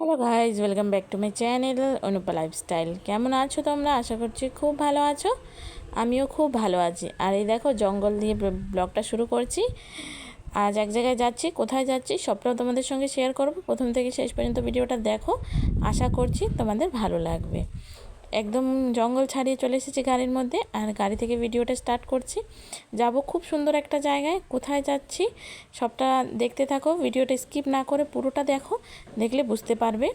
Hello guys welcome back to my channel Anupa lifestyle. কেমন আছো তোমরা? আশা করছি খুব ভালো আছো। আমিও খুব ভালো আছি। আর এই দেখো, জঙ্গল দিয়ে ব্লগটা শুরু করছি। আজ এক জায়গায় যাচ্ছি, কোথায় যাচ্ছি সবটাও তোমাদের সঙ্গে শেয়ার করব। প্রথম থেকে শেষ পর্যন্ত ভিডিওটা দেখো। আশা করছি তোমাদের ভালো লাগবে। একদম জঙ্গল ছাড়িয়ে চলে এসেছি গাড়ির মধ্যে আর গাড়ি থেকে ভিডিওটা স্টার্ট করছি। যাব খুব সুন্দর একটা জায়গায়, কোথায় যাচ্ছি সবটা দেখতে থাকো, ভিডিওটা স্কিপ না করে পুরোটা দেখো, দেখলে বুঝতে পারবে।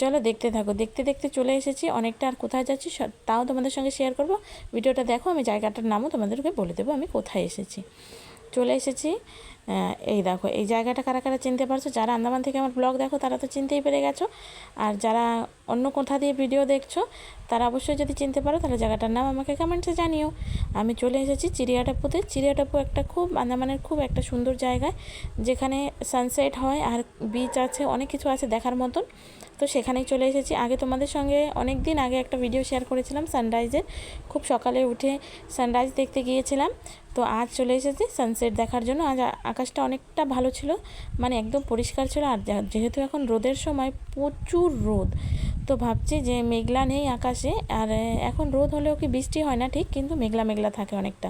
চলো দেখতে থাকো, দেখতে দেখতে চলে এসেছি, অনেকটা আর কোথায় যাচ্ছি তাও তোমাদের সঙ্গে শেয়ার করব। ভিডিওটা দেখো, আমি জায়গাটার নামও তোমাদেরকে বলে দেবো, আমি কোথায় এসেছি। চলে এসেছি এই দেখো, এই জায়গাটা কারা কারা চিনতে পারছ? যারা আন্দামান থেকে আমার ব্লগ দেখো, তারা তো চিনতেই পেরে গেছো। আর যারা অন্য কোথা দিয়ে ভিডিও দেখছ তারা অবশ্যই যদি চিনতে পারো, তাহলে জায়গাটার নাম আমাকে কমেন্টসে জানিও। আমি চলে এসেছি চিড়িয়াটাপুতে চিড়িয়াটাপু একটা খুব আন্দামানের খুব একটা সুন্দর জায়গায় যেখানে সানসেট হয় আর বিচ আছে, অনেক কিছু আছে দেখার মতন। তো সেখানেই চলে এসেছি। আগে তোমাদের সঙ্গে অনেক দিন আগে একটা ভিডিও শেয়ার করেছিলাম সানরাইজের খুব সকালে উঠে সানরাইজ দেখতে গিয়েছিলাম। তো আজ চলে এসেছি সানসেট দেখার জন্য। আজ আকাশটা অনেকটা ভালো ছিল মানে একদম পরিষ্কার ছিল। আর যেহেতু এখন রোদের সময় প্রচুর রোদ তো ভাবছি যে মেঘলা নেই আকাশে, আর এখন রোদ হলেও কি বৃষ্টি হয় না? ঠিক, কিন্তু মেঘলা মেঘলা থাকে অনেকটা।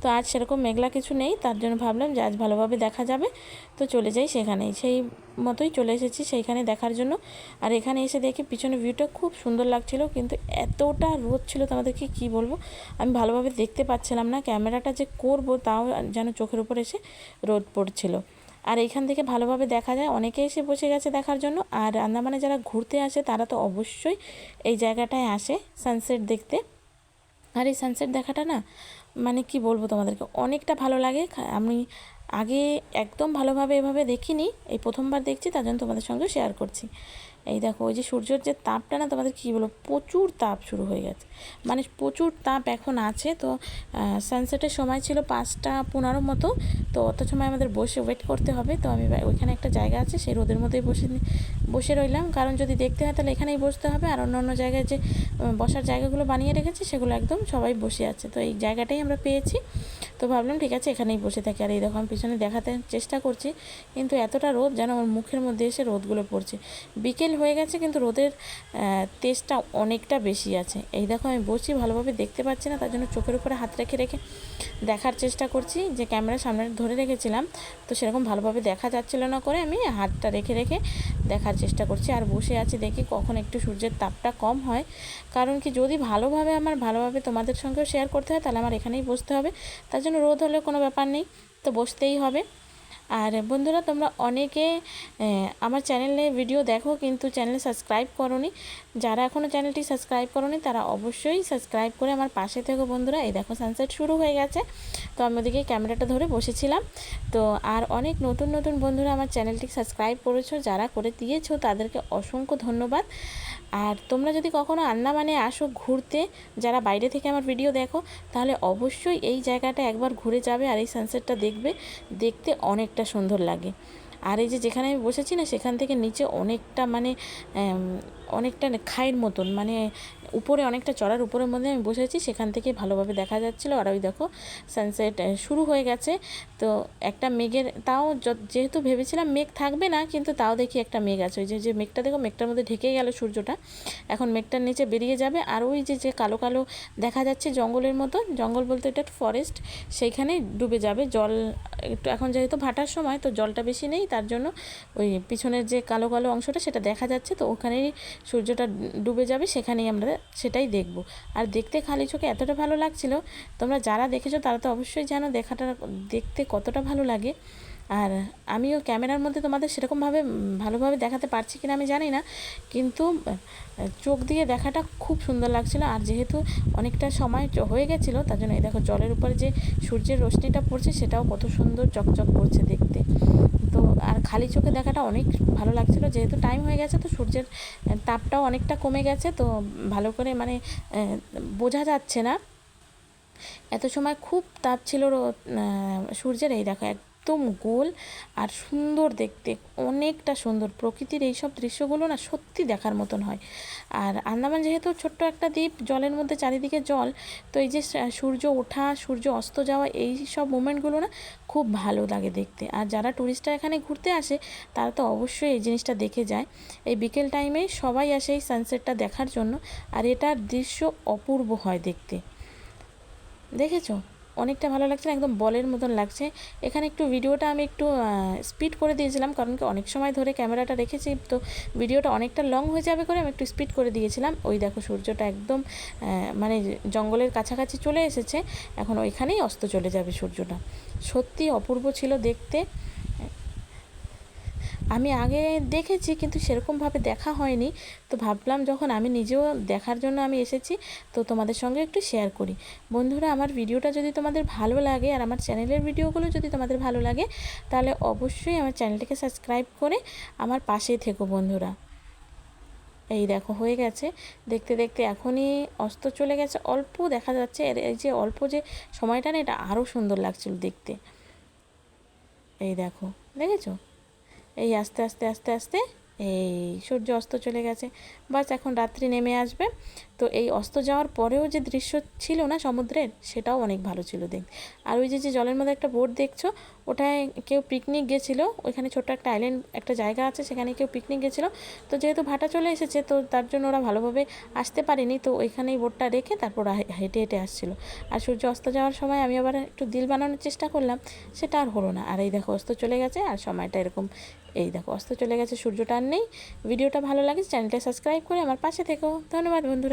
তো আজ সেরকম মেঘলা কিছু নেই, তার জন্য ভাবলাম যে আজ ভালোভাবে দেখা যাবে। তো চলে যাই সেখানেই। সেই মতোই চলে এসেছি সেইখানে দেখার জন্য। আর এখানে এসে দেখি পিছনে ভিউটা খুব সুন্দর লাগছিল, কিন্তু এতটা রোদ ছিল তোমাদেরকে কি বলব? আমি ভালোভাবে দেখতে পাচ্ছিলাম না, ক্যামেরাটা যে করব তাও যেন চোখের উপর এসে রোদ পড়ছিল। আর এখান থেকে ভালোভাবে দেখা যায়। অনেকে এসে বসে গেছে দেখার জন্য। আর আন্দামানে যারা ঘুরতে আসে, তারা তো অবশ্যই এই জায়গাটায় আসে সানসেট দেখতে। আর এই সানসেট দেখাটা না মানে কি বলব তোমাদেরকে, অনেকটা ভালো লাগে। আমি আগে একদম ভালোভাবে এভাবে দেখিনি। এই প্রথমবার দেখছি, তার জন্য তোমাদের সঙ্গে শেয়ার করছি। এই দেখো, ওই যে সূর্যের যে তাপটা না তোমাদের কী বলো প্রচুর তাপ শুরু হয়ে গেছে। মানে প্রচুর তাপ এখন আছে, তো সানসেটের সময় ছিল পাঁচটা পনেরো মতো, তো অত সময় আমাদের বসে ওয়েট করতে হবে। তো আমি ওইখানে একটা জায়গা আছে, সেই রোদের মধ্যেই বসে বসে রইলাম। কারণ যদি দেখতে হয় তাহলে এখানেই বসতে হবে। আর অন্য অন্য জায়গায় যে বসার জায়গাগুলো বানিয়ে রেখেছে, সেগুলো একদম সবাই বসে আছে। তো এই জায়গাটাই আমরা পেয়েছি। তো ভাবলাম, ঠিক আছে, এখানেই বসে থাকি। আর এই দেখো আমি পিছনে দেখাতে চেষ্টা করছি, কিন্তু এতটা রোদ যেন আমার মুখের মধ্যে এসে রোদগুলো পড়ছে। বিকেল হয়ে গেছে, কিন্তু রোদের তেজটা অনেকটা বেশি আছে। এই দেখো, আমি বসছি, ভালোভাবে দেখতে পাচ্ছি না, তার জন্য চোখের উপরে হাত রেখে রেখে দেখার চেষ্টা করছি যে ক্যামেরা সামনে ধরে রেখেছিলাম। তো সেরকম ভালোভাবে দেখা যাচ্ছিল না করে আমি হাতটা রেখে রেখে দেখার চেষ্টা করছি। আর বসে আছি দেখি কখন একটু সূর্যের তাপটা কম হয়। কারণ কি, যদি ভালোভাবে, আমার ভালোভাবে তোমাদের সঙ্গেও শেয়ার করতে হয়, তাহলে আমার এখানেই বসতে হবে। তার জন্য রোদ হলে কোনো ব্যাপার নেই তো বসতেই হবে। আর বন্ধুরা, তোমরা অনেকে আমার চ্যানেলে ভিডিও দেখো, কিন্তু চ্যানেল সাবস্ক্রাইব করনি। যারা এখনও চ্যানেলটি সাবস্ক্রাইব করনি, তারা অবশ্যই সাবস্ক্রাইব করে আমার পাশে থেকো বন্ধুরা। এই দেখো সানসেট শুরু হয়ে গেছে। তো আমি ওদিকে ক্যামেরাটা ধরে বসেছিলাম। তো আর অনেক নতুন নতুন বন্ধুরা আমার চ্যানেলটি সাবস্ক্রাইব করেছ, যারা করে দিয়েছ, তাদেরকে অসংখ্য ধন্যবাদ। আর তোমরা যদি কখনো আন্দামানে আসো ঘুরতে, যারা বাইরে থেকে আমার ভিডিও দেখো, তাহলে অবশ্যই এই জায়গাটা একবার ঘুরে যাবে আর এই সানসেটটা দেখবে। দেখতে অনেকটা সুন্দর লাগে। আর এই যে যেখানে আমি বসেছি না, সেখান থেকে নিচে অনেকটা মানে অনেকটা খাইয়ের মতন মানে উপরে অনেকটা চড়ার উপরের মধ্যে আমি বসেছি, সেখান থেকে ভালোভাবে দেখা যাচ্ছিল। আর ওই দেখো সানসেট শুরু হয়ে গেছে। তো একটা মেঘের, তাও যেহেতু ভেবেছিলাম মেঘ থাকবে না, কিন্তু তাও দেখি একটা মেঘ আছে। ওই যে যে মেঘটা দেখো, মেঘটার মধ্যে ঢেকে গেল সূর্যটা। এখন মেঘটার নিচে বেরিয়ে যাবে। আর ওই যে যে কালো কালো দেখা যাচ্ছে জঙ্গলের মতো, জঙ্গল বলতে এটা ফরেস্ট সেইখানে ডুবে যাবে। জল, একটু এখন যেহেতু ভাটার সময়, তো জলটা বেশি নেই, তার জন্য ওই পিছনের যে কালো কালো অংশটা, সেটা দেখা যাচ্ছে। তো ওখানেই সূর্যটা ডুবে যাবে, সেখানেই আমরা সেটাই দেখব। আর দেখতে খালি চোখে এতটা ভালো লাগছিল, তোমরা যারা দেখেছ তারা তো অবশ্যই জানো দেখাটা দেখতে কতটা ভালো লাগে। আর আমিও ক্যামেরার মধ্যে তোমাদের সেরকমভাবে, ভালোভাবে দেখাতে পারছি কিনা আমি জানি না, কিন্তু, চোখ দিয়ে দেখাটা খুব সুন্দর লাগছিল। আর যেহেতু অনেকটা সময় হয়ে গেছিল, তার জন্য এই দেখো জলের উপরে যে সূর্যের রশ্মিটা পড়ছে, সেটাও কত সুন্দর চকচক করছে দেখতে। আর খালি চোখে দেখাটা অনেক ভালো লাগছিল। যেহেতু টাইম হয়ে গেছে তো সূর্যের তাপটাও অনেকটা কমে গেছে তো ভালো করে মানে বোঝা যাচ্ছে না। এত সময় খুব তাপ ছিল সূর্যের, এই দেখো একদম গোল আর সুন্দর দেখতে, অনেকটা সুন্দর। প্রকৃতির এইসব দৃশ্যগুলো না সত্যি দেখার মতন হয়। আর আন্দামান যেহেতু ছোট্ট একটা দ্বীপ, জলের মধ্যে চারিদিকে জল, তো এই যে সূর্য ওঠা, সূর্য অস্ত যাওয়া এই সব মোমেন্টগুলো না খুব ভালো লাগে দেখতে। আর যারা টুরিস্টরা এখানে ঘুরতে আসে, তারা তো অবশ্যই এই জিনিসটা দেখে যায়। এই বিকেল টাইমে সবাই আসে এই সানসেটটা দেখার জন্য, আর এটার দৃশ্য অপূর্ব হয় দেখতে। দেখেছ? অনেকটা ভালো লাগছে না, একদম বলের মতন লাগছে। এখানে একটু ভিডিওটা আমি একটু স্পিড করে দিয়েছিলাম, কারণ কি অনেক সময় ধরে ক্যামেরাটা রেখেছি, তো ভিডিওটা অনেকটা লং হয়ে যাবে করে আমি একটু স্পিড করে দিয়েছিলাম। ওই দেখো সূর্যটা একদম মানে জঙ্গলের কাছাকাছি চলে এসেছে, এখন ওইখানেই অস্ত চলে যাবে সূর্যটা। সত্যি অপূর্ব ছিল দেখতে। আমি আগে দেখেছি কিন্তু সেরকমভাবে দেখা হয়নি। তো ভাবলাম যখন আমি নিজেও দেখার জন্য আমি এসেছি, তো তোমাদের সঙ্গে একটু শেয়ার করি। বন্ধুরা, আমার ভিডিওটা যদি তোমাদের ভালো লাগে আর আমার চ্যানেলের ভিডিওগুলো যদি তোমাদের ভালো লাগে, তাহলে অবশ্যই আমার চ্যানেলটিকে সাবস্ক্রাইব করে আমার পাশেই থেকো বন্ধুরা। এই দেখো, হয়ে গেছে। দেখতে দেখতে এখনই অস্ত চলে গেছে, অল্প দেখা যাচ্ছে। এর, এই যে অল্প যে সময়টা না, এটা আরও সুন্দর লাগছিল দেখতে। এই দেখো, দেখেছ? এই আস্তে আস্তে আস্তে আস্তে এই সূর্য অস্ত চলে গেছে। বাস এখন রাত্রি নেমে আসবে। তো এই অস্ত যাওয়ার পরেও যে দৃশ্য ছিল না সমুদ্রের, সেটাও অনেক ভালো ছিল দেখ আর ওই যে যে জলের মধ্যে একটা বোট দেখছ, ওটায় কেউ পিকনিক গেছিল। ওইখানে ছোট্ট একটা আইল্যান্ড একটা জায়গা আছে, সেখানে কেউ পিকনিক গেছিল। তো যেহেতু ভাটা চলে এসেছে, তো তার জন্য ওরা ভালোভাবে আসতে পারেনি। তো ওইখানেই বোটটা রেখে তারপর হেঁটে হেঁটে আসছিল। আর সূর্য অস্ত যাওয়ার সময় আমি আবার একটু দিল বানানোর চেষ্টা করলাম। সেটা আর হলো না। আর এই দেখো, অস্ত চলে গেছে, আর সময়টা এরকম। এই দেখো, অস্ত চলে গেছে, সূর্যটা নেই। ভিডিওটা ভালো লাগে চ্যানেলটা সাবস্ক্রাইব করে আমার পাশে থেকো। ধন্যবাদ বন্ধুরা।